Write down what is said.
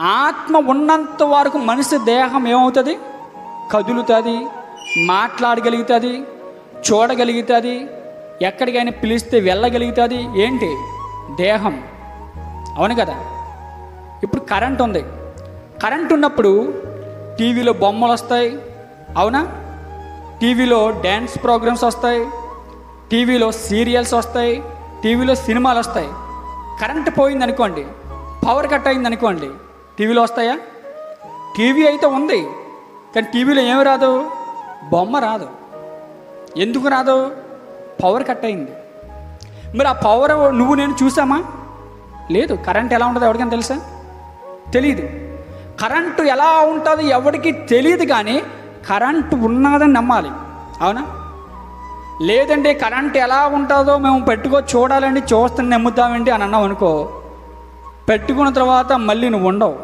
ఆత్మ ఉన్నంత వరకు మనిషి దేహం ఏమవుతుంది? కదులుతుంది మాట్లాడగలుగుతుంది చూడగలుగుతుంది ఎక్కడికైనా పిలిస్తే వెళ్ళగలుగుతుంది. ఏంటి? దేహం. అవును కదా? ఇప్పుడు కరెంట్ ఉంది. కరెంట్ ఉన్నప్పుడు టీవీలో బొమ్మలు వస్తాయి. అవునా? టీవీలో డ్యాన్స్ ప్రోగ్రామ్స్ వస్తాయి. టీవీలో సీరియల్స్ వస్తాయి. టీవీలో సినిమాలు వస్తాయి. కరెంట్ పోయింది అనుకోండి పవర్ కట్ అయింది అనుకోండి టీవీలో వస్తాయా? టీవీ అయితే ఉంది కానీ టీవీలో ఏమి రాదు? బొమ్మ రాదు. ఎందుకు రాదు? పవర్ కట్ అయింది. మరి ఆ పవర్ నువ్వు నేను చూసామా? లేదు. కరెంట్ ఎలా ఉంటుందో ఎవరికైనా తెలుసా? తెలియదు కరెంటు ఎలా ఉంటుంది ఎవరికి తెలియదు కానీ కరెంటు ఉన్నదని నమ్మాలి. అవునా? లేదండి కరెంట్ ఎలా ఉంటుందో మేము పెట్టుకో చూడాలండి చూస్తే నమ్ముతామండి అని అన్నాం అనుకో పెట్టుకున్న తర్వాత మళ్ళీ నువ్వు ఉండవు.